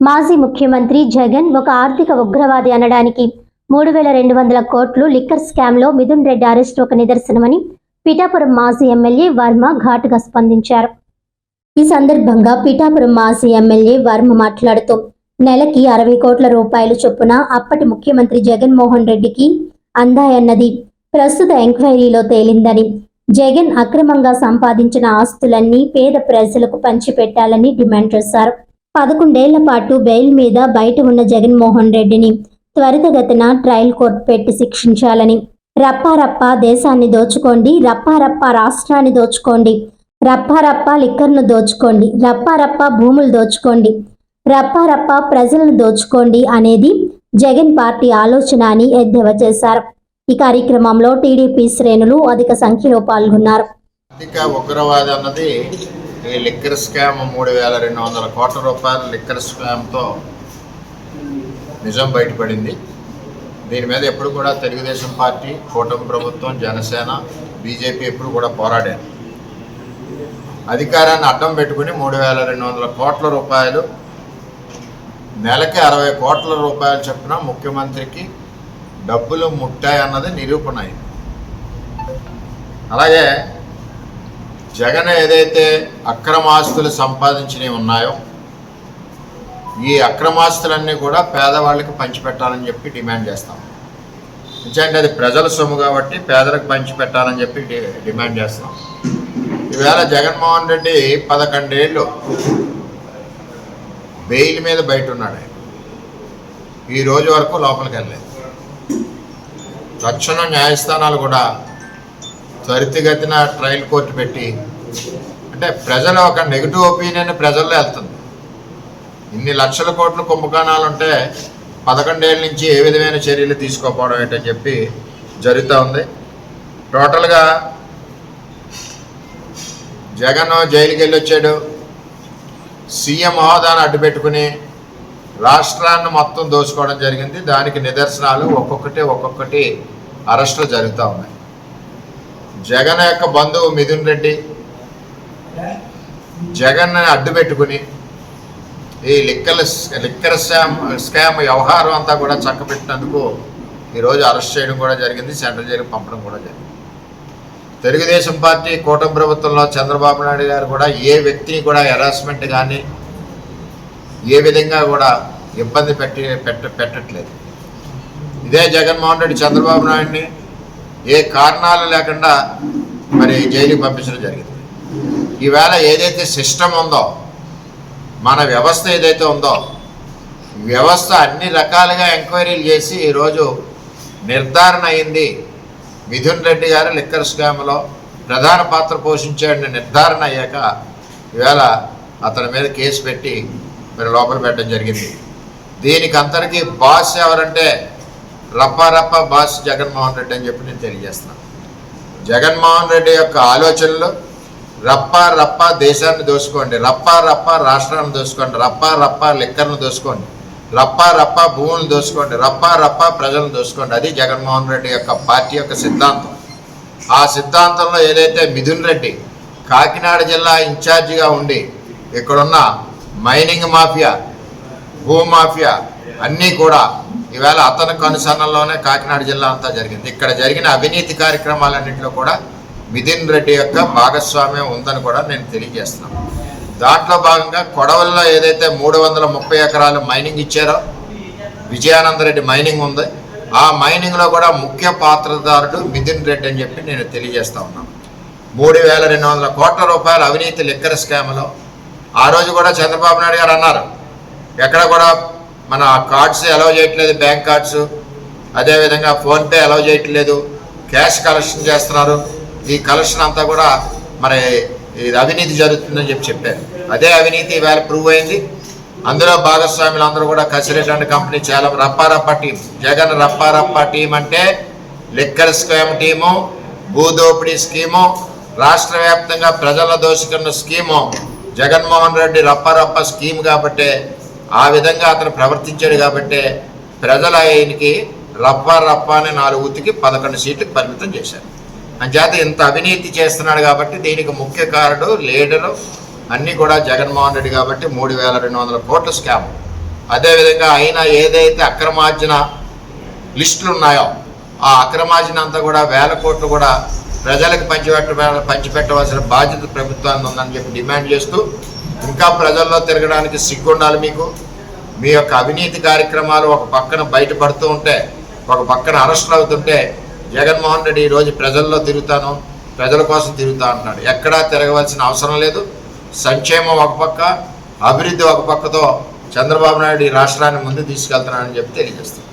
మాజీ ముఖ్యమంత్రి జగన్ ఒక ఆర్థిక ఉగ్రవాది అనడానికి మూడు వేల రెండు వందల కోట్లు లిక్కర్ స్కామ్లో మిథున్ రెడ్డి అరెస్ట్ ఒక నిదర్శనమని పిఠాపురం మాజీ ఎమ్మెల్యే వర్మ ఘాటుగా స్పందించారు. ఈ సందర్భంగా పిఠాపురం మాజీ ఎమ్మెల్యే వర్మ మాట్లాడుతూ నెలకి అరవై కోట్ల రూపాయలు చొప్పున అప్పటి ముఖ్యమంత్రి జగన్మోహన్ రెడ్డికి అందాయన్నది ప్రస్తుత ఎంక్వైరీలో తేలిందని జగన్ అక్రమంగా సంపాదించిన ఆస్తులన్నీ పేద ప్రజలకు పంచిపెట్టాలని డిమాండ్ చేశారు. పదకొండేళ్ళ పాటు బెయిల్ మీద బయట ఉన్న జగన్మోహన్ రెడ్డిని త్వరితగతిన ట్రయల్ కోర్టు పెట్టి శిక్షించాలని. రప్పారప్ప దేశాన్ని దోచుకోండి రప్పారప్ప రాష్ట్రాన్ని దోచుకోండి రప్పారప్ప లిక్కర్ను దోచుకోండి రప్పారప్ప భూములు దోచుకోండి రప్పారప్ప ప్రజలను దోచుకోండి అనేది జగన్ పార్టీ ఆలోచన అని ఎద్దేవా చేశారు. ఈ కార్యక్రమంలో టీడీపీ శ్రేణులు అధిక సంఖ్యలో పాల్గొన్నారు. ఉగ్రవాదం అన్నది ఈ లిక్కర్ స్కామ్ మూడు వేల రెండు వందల కోట్ల రూపాయల లిక్కర్ స్కామ్తో నిజం బయటపడింది. దీని మీద ఎప్పుడు కూడా తెలుగుదేశం పార్టీ కూటమి ప్రభుత్వం జనసేన బీజేపీ ఎప్పుడు కూడా పోరాడారు. అధికారాన్ని అడ్డం పెట్టుకుని మూడు వేల రెండు వందల కోట్ల రూపాయలు నెలకి అరవై కోట్ల రూపాయలు చెప్పిన ముఖ్యమంత్రికి డబ్బులు ముట్టాయన్నది నిరూపణ అయింది. అలాగే జగన్ ఏదైతే అక్రమాస్తులు సంపాదించినవి ఉన్నాయో ఈ అక్రమాస్తులన్నీ కూడా పేదవాళ్ళకి పంచిపెట్టాలని చెప్పి డిమాండ్ చేస్తాం. ఎందుకంటే అది ప్రజల సొమ్ము కాబట్టి పేదలకు పంచిపెట్టాలని చెప్పి డిమాండ్ చేస్తాం. ఈవేళ జగన్మోహన్ రెడ్డి పదకొండేళ్ళు బెయిల్ మీద బయట ఉన్నాడు ఈ రోజు వరకు లోపలికి వెళ్ళలేదు. తక్షణం న్యాయస్థానాలు కూడా త్వరితగతిన ట్రయల్ కోర్టు పెట్టి అంటే ప్రజల ఒక నెగిటివ్ ఒపీనియన్ ప్రజల్లో వెళ్తుంది. ఇన్ని లక్షల కోట్ల కుంభకోణాలు ఉంటే పదకొండేళ్ళ నుంచి ఏ విధమైన చర్యలు తీసుకోకపోవడం ఏంటని చెప్పి జరుగుతూ ఉంది. టోటల్గా జగన్ జైలుకి వెళ్ళి వచ్చాడు. సీఎం హోదాను అడ్డుపెట్టుకుని రాష్ట్రాన్ని మొత్తం దోచుకోవడం జరిగింది. దానికి నిదర్శనాలు ఒక్కొక్కటి ఒక్కొక్కటి అరెస్టులు జరుగుతూ ఉన్నాయి. జగన్ యొక్క బంధువు మిథున్ రెడ్డి. జగన్ అడ్డు పెట్టుకుని ఈ లిక్కర్ లిక్కర్ స్కామ్ స్కామ్ వ్యవహారం అంతా కూడా చక్కబెట్టినందుకు ఈరోజు అరెస్ట్ చేయడం కూడా జరిగింది సెంట్రల్ జైలుకి పంపడం కూడా జరిగింది. తెలుగుదేశం పార్టీ కూటమి ప్రభుత్వంలో చంద్రబాబు నాయుడు గారు కూడా ఏ వ్యక్తిని కూడా హెరాస్మెంట్ కానీ ఏ విధంగా కూడా ఇబ్బంది పెట్టి పెట్ట పెట్టట్లేదు. ఇదే జగన్మోహన్ రెడ్డి చంద్రబాబు నాయుడిని ఏ కారణాలు లేకుండా మరి జైలుకి పంపించడం జరిగింది. ఈవేళ ఏదైతే సిస్టమ్ ఉందో మన వ్యవస్థ ఏదైతే ఉందో వ్యవస్థ అన్ని రకాలుగా ఎంక్వైరీలు చేసి ఈరోజు నిర్ధారణ అయింది. మిథున్ రెడ్డి గారు లిక్కర్ స్కామ్లో ప్రధాన పాత్ర పోషించాడని నిర్ధారణ అయ్యాక ఈవేళ అతని మీద కేసు పెట్టి మరి లోపల పెట్టడం జరిగింది. దీనికి అందరికీ బాస్ ఎవరంటే రప్పారప్ప బాస్ జగన్మోహన్ రెడ్డి అని చెప్పి నేను తెలియజేస్తున్నాను జగన్మోహన్ రెడ్డి యొక్క ఆలోచనలు రప్ప రప్ప దేశాన్ని దోసుకోండి రప్ప రప్ప రాష్ట్రాన్ని దోసుకోండి రప్ప రప్ప లిక్కర్ను దోసుకోండి రప్ప రప్ప భూములను దోసుకోండి రప్ప రప్ప ప్రజలను దోసుకోండి. అది జగన్మోహన్ రెడ్డి యొక్క పార్టీ యొక్క సిద్ధాంతం. ఆ సిద్ధాంతంలో ఏదైతే మిథున్ రెడ్డి కాకినాడ జిల్లా ఇన్ఛార్జిగా ఉండి ఇక్కడున్న మైనింగ్ మాఫియా భూ మాఫియా అన్నీ కూడా ఈవేళ అతని కనుసన్నలోనే కాకినాడ జిల్లా అంతా జరిగింది. ఇక్కడ జరిగిన అవినీతి కార్యక్రమాలన్నింటిలో కూడా మిథిన్ రెడ్డి యొక్క భాగస్వామ్యం ఉందని కూడా నేను తెలియజేస్తున్నాను దాంట్లో భాగంగా కొడవల్లో ఏదైతే మూడు వందల ముప్పై ఎకరాలు మైనింగ్ ఇచ్చారో విజయానంద రెడ్డి మైనింగ్ ఉంది. ఆ మైనింగ్లో కూడా ముఖ్య పాత్రదారుడు మిథున్ రెడ్డి అని చెప్పి నేను తెలియజేస్తా ఉన్నాను. మూడు వేల రెండు వందల కోట్ల రూపాయల అవినీతి లిక్కర్ స్కామ్లో ఆ రోజు కూడా చంద్రబాబు నాయుడు గారు అన్నారు. ఎక్కడ కూడా మన కార్డ్స్ అలౌ చేయట్లేదు బ్యాంక్ కార్డ్స్ అదేవిధంగా ఫోన్పే అలౌ చేయట్లేదు. క్యాష్ కలెక్షన్ చేస్తున్నారు. ఈ కలెక్షన్ అంతా కూడా మరి ఇది అవినీతి జరుగుతుందని చెప్పి చెప్పారు. అదే అవినీతి ఇవాళ ప్రూవ్ అయింది. అందులో భాగస్వాములు అందరూ కూడా కసిరెడ్డి కంపెనీ చాలా రప్పారప్ప టీం జగన్ రప్పారప్ప టీం అంటే లిక్కర్ స్కామ్ టీము భూదోపిడీ స్కీము రాష్ట్ర వ్యాప్తంగా ప్రజల దోషకున్న స్కీము జగన్మోహన్ రెడ్డి రప్పారప్ప స్కీమ్ కాబట్టే ఆ విధంగా అతను ప్రవర్తించాడు కాబట్టే ప్రజలు ఆయనకి రప్ప రప్ప అనే నాలుగు ఉతికి పదకొండు సీట్లకు పరిమితం చేశారు. అంచేత ఇంత అవినీతి చేస్తున్నాడు కాబట్టి దీనికి ముఖ్య కారుడు లీడరు అన్నీ కూడా జగన్మోహన్ రెడ్డి కాబట్టి మూడు వేల రెండు వందల కోట్ల స్కామ్. అదేవిధంగా అయినా ఏదైతే అక్రమార్జన లిస్టులు ఉన్నాయో ఆ అక్రమార్జన అంతా కూడా వేల కోట్లు కూడా ప్రజలకు పంచిపెట్ట పంచిపెట్టవలసిన బాధ్యత ప్రభుత్వానికి ఉందని చెప్పి డిమాండ్ చేస్తూ ఇంకా ప్రజల్లో తిరగడానికి సిగ్గుండాలి మీకు? మీ యొక్క అవినీతి కార్యక్రమాలు ఒక పక్కన బయటపడుతూ ఉంటే ఒక పక్కన అరెస్టులు అవుతుంటే జగన్మోహన్ రెడ్డి ఈరోజు ప్రజల్లో తిరుగుతాను ప్రజల కోసం తిరుగుతా అంటున్నాడు. ఎక్కడా తిరగవలసిన అవసరం లేదు. సంక్షేమం ఒక పక్క అభివృద్ధి ఒక పక్కతో చంద్రబాబు నాయుడు ఈ రాష్ట్రాన్ని ముందు తీసుకెళ్తున్నాడని చెప్పి తెలియజేస్తాను